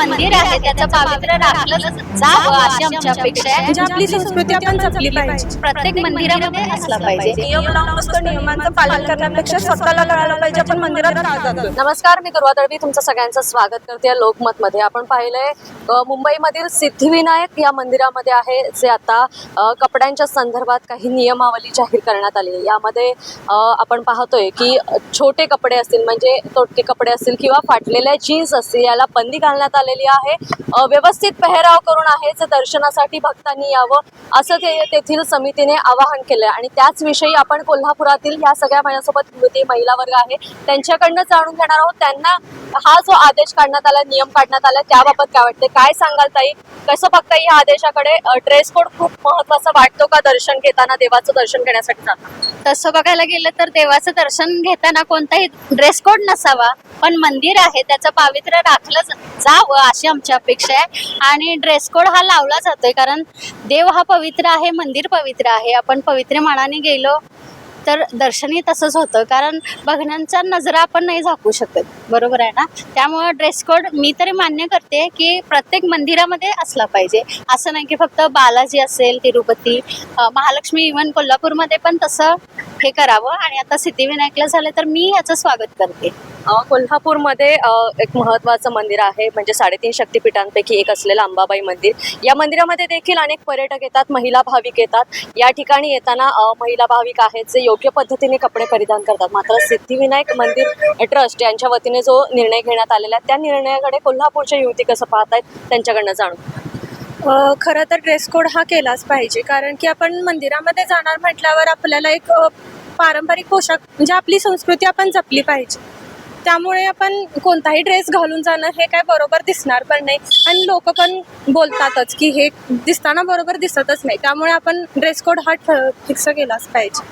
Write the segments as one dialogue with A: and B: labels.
A: मंदिर आहे त्याचं पावित्र्य राखलं जावं अशी आमची अपेक्षा आहे.
B: म्हणजे आपली संस्कृती आपण जपली पाहिजे.
A: प्रत्येक मंदिरामध्ये असला पाहिजे.
B: नियम लावून नुसतं नियमांचं पालन करण्यापेक्षा स्वतःला कळायला पाहिजे. आपण मंदिरात का जातो?
C: नमस्कार मी दुर्वा दळवी. तुमचं सगळ्यांचं स्वागत करते लोकमत मध्ये आपण पाहिलंय मुंबईमधील सिद्धिविनायक या मंदिरामध्ये आहे जे आता कपड्यांच्या संदर्भात काही नियमावली जाहीर करण्यात आली आहे. यामध्ये आपण पाहतोय की छोटे कपडे असतील म्हणजे तोटके कपडे असतील किंवा फाटलेल्या जीन्स असतील याला बंदी घालण्यात आलेली आहे. व्यवस्थित पेहराव करून आहे दर्शनासाठी भक्तांनी यावं असं ते तेथील समितीने आवाहन केलं आणि त्याच विषयी आपण कोल्हापुरातील या सगळ्या माझ्यासोबत मृती महिला वर्ग आहे त्यांच्याकडनं जाणून घेणार आहोत. त्यांना हा जो आदेश काढण्यात आला नियम काढण्यात आला त्याबाबत काय वाटते काय सांगाल ताई? कसं बघताई या आदेशाकडे? ड्रेस कोड खूप महत्त्वाचा वाटतो का दर्शन घेताना देवाचं दर्शन घेण्यासाठी जाताना?
A: तसं बघायला गेलं तर देवाचं दर्शन घेताना कोणताही ड्रेस कोड नसावा पण मंदिर आहे त्याचं पावित्र्य राखलं जावं अशी आमची अपेक्षा आहे. आणि ड्रेस कोड हा लावला जातोय कारण देव हा पवित्र आहे मंदिर पवित्र आहे. आपण पवित्र मानाने गेलो तर दर्शनही तसंच होतं कारण बघण्यांच्या नजरा आपण नाही झाकू शकत. बरोबर आहे ना? त्यामुळं ड्रेस कोड मी तरी मान्य करते की प्रत्येक मंदिरामध्ये असला पाहिजे. असं नाही की फक्त बालाजी असेल तिरुपती महालक्ष्मी इव्हन कोल्हापूरमध्ये पण तसं हे करावं. आणि आता सिद्धिविनायकला झालं तर मी याचं स्वागत करते.
C: कोल्हापूरमध्ये एक महत्वाचं मंदिर आहे म्हणजे साडेतीन शक्तिपीठांपैकी एक असलेलं अंबाबाई मंदिर. या मंदिरामध्ये देखील अनेक पर्यटक येतात महिला भाविक येतात. या ठिकाणी येताना महिला भाविक आहेत जे योग्य पद्धतीने कपडे परिधान करतात. मात्र सिद्धिविनायक मंदिर ट्रस्ट यांच्या वतीने जो निर्णय घेण्यात आलेला आहे त्या निर्णयाकडे कोल्हापूरच्या युवती कसं पाहत आहेत त्यांच्याकडनं जाणून
B: खरं तर ड्रेस कोड हा केलाच पाहिजे कारण की आपण मंदिरामध्ये जाणार म्हटल्यावर आपल्याला एक पारंपरिक पोशाख म्हणजे आपली संस्कृती आपण जपली पाहिजे. त्यामुळे आपण कोणताही ड्रेस घालून जाणं हे काय बरोबर दिसणार पण नाही. आणि लोक पण बोलतातच की हे दिसताना बरोबर दिसतच नाही. त्यामुळे आपण ड्रेस कोड हा फिक्स केलाच पाहिजे.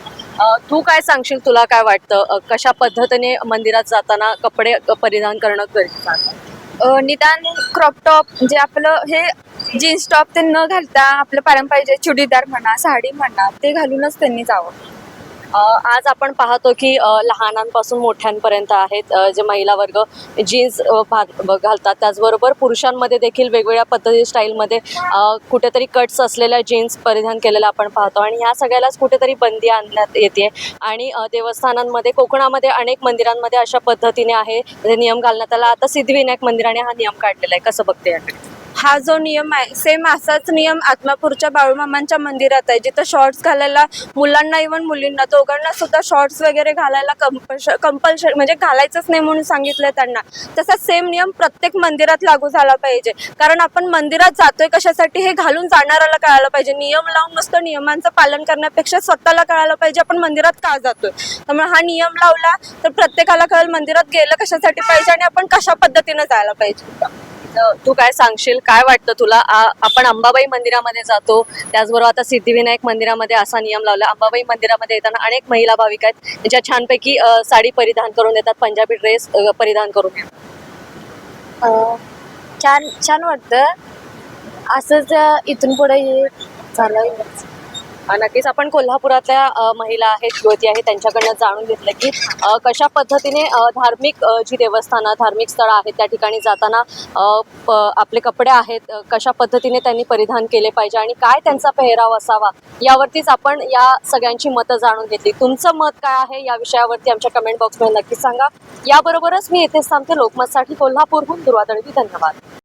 C: तू काय सांगशील? तुला काय वाटतं? कशा पद्धतीने मंदिरात जाताना कपडे परिधान करणं गरजेचं आहे?
D: निदान क्रॉप टॉप म्हणजे आपलं हे जीन्स टॉप ते न घालता आपलं पारंपरिक जे चुडीदार म्हणा साडी म्हणा ते घालूनच त्यांनी जावं.
C: आज आपण पाहतो की लहानांपासून मोठ्यांपर्यंत आहेत जे महिला वर्ग जीन्स घालतात. त्याचबरोबर पुरुषांमध्ये देखील वेगवेगळ्या पद्धती स्टाईलमध्ये कुठेतरी कट्स असलेल्या जीन्स परिधान केलेल्या आपण पाहतो. आणि ह्या सगळ्यालाच कुठेतरी बंदी आणण्यात येते. आणि देवस्थानांमध्ये कोकणामध्ये अनेक मंदिरांमध्ये अशा पद्धतीने आहे जे नियम घालण्यात आला. आता सिद्धिविनायक मंदिराने हा नियम काढलेला आहे. कसं बघते याकडे
D: हा जो नियम आहे सेम असाच नियम आत्मापूरच्या बाळूमामांच्या मंदिरात आहे जिथं शॉर्ट्स घालायला मुलांना इव्हन मुलींना दोघांना सुद्धा शॉर्ट्स वगैरे घालायला कंपल्श कंपल्शन म्हणजे घालायचंच नाही म्हणून सांगितलंय त्यांना. तसा सेम नियम प्रत्येक मंदिरात लागू झाला पाहिजे. कारण आपण मंदिरात जातोय कशासाठी हे घालून जाणाऱ्याला कळायला पाहिजे. नियम लावून नुसतं नियमांचं पालन करण्यापेक्षा स्वतःला कळायला पाहिजे आपण मंदिरात का जातोय? त्यामुळे हा नियम लावला तर प्रत्येकाला कळेल मंदिरात गेलं कशासाठी पाहिजे आणि आपण कशा पद्धतीनं जायला पाहिजे.
C: तू काय सांगशील? काय वाटतं तुला? आपण अंबाबाई मंदिरामध्ये जातो त्याचबरोबर आता सिद्धिविनायक मंदिरामध्ये असा नियम लावला. अंबाबाई मंदिरामध्ये येताना अनेक महिला भाविक आहेत ज्या छानपैकी साडी परिधान करून येतात पंजाबी ड्रेस परिधान करून
D: छान छान वाटतं. असंच इथून पुढे चालू
C: नक्कीच आपण कोल्हापुरातल्या महिला आहेत युवती आहेत त्यांच्याकडनं जाणून घेतलं की कशा पद्धतीने धार्मिक जी देवस्थानं धार्मिक स्थळं आहेत त्या ठिकाणी जाताना प- आपले कपडे आहेत कशा पद्धतीने त्यांनी परिधान केले पाहिजे आणि काय त्यांचा पेहराव असावा यावरतीच आपण या सगळ्यांची मतं जाणून घेतली. तुमचं मत काय आहे या विषयावरती आमच्या कमेंट बॉक्समध्ये नक्कीच सांगा. याबरोबरच मी इथेच थांबते. लोकमतसाठी कोल्हापूरहून दुर्वादळवी धन्यवाद.